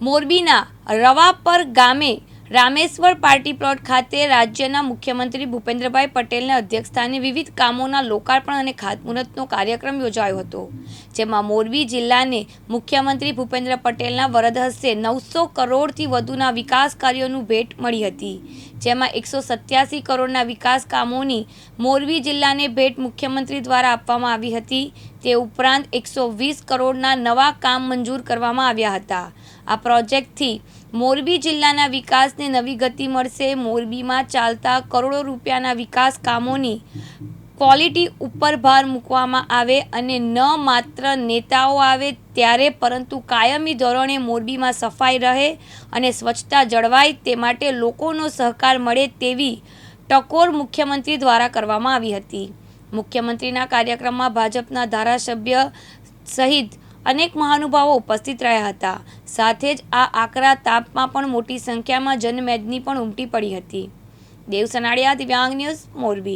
મોરબીના રવાપર ગામે Rameshwar party plot ખાતે રાજ્યના મુખ્યમંત્રી ભૂપેન્દ્રભાઈ પટેલના અધ્યક્ષસ્થાને વિવિધ કામોના લોકાર્પણ અને ખાતમુહૂર્તનો કાર્યક્રમ યોજાયો હતો, જેમાં મોરબી જિલ્લાને મુખ્યમંત્રી ભૂપેન્દ્ર પટેલના વરદ હસ્તે નવસો કરોડથી વધુના વિકાસ કાર્યોનું ભેટ મળી હતી, જેમાં એકસો સત્યાસી કરોડના વિકાસ કામોની મોરબી જિલ્લાને ભેટ મુખ્યમંત્રી દ્વારા આપવામાં આવી હતી, તે ઉપરાંત એકસો વીસ કરોડના નવા કામ મંજૂર કરવામાં આવ્યા હતા. આ પ્રોજેક્ટથી મોરબી જિલ્લાના વિકાસને નવી ગતિ મળશે. મોરબીમાં ચાલતા કરોડો રૂપિયાના વિકાસ કામોની ક્વોલિટી ઉપર ભાર મૂકવામાં આવે અને ન માત્ર નેતાઓ આવે ત્યારે પરંતુ કાયમી ધોરણે મોરબીમાં સફાઈ રહે અને સ્વચ્છતા જળવાય તે માટે લોકોનો સહકાર મળે તેવી ટકોર મુખ્યમંત્રી દ્વારા કરવામાં આવી હતી. મુખ્યમંત્રીના કાર્યક્રમમાં ભાજપના ધારાસભ્ય સહિત અનેક મહાનુભાવો ઉપસ્થિત રહ્યા હતા. સાથે જ આ આકરા તાપમાં પણ મોટી સંખ્યામાં જનમેદની પણ ઉમટી પડી હતી. દેવ સનાડિયા દિવ્યાંગ ન્યૂઝ મોરબી.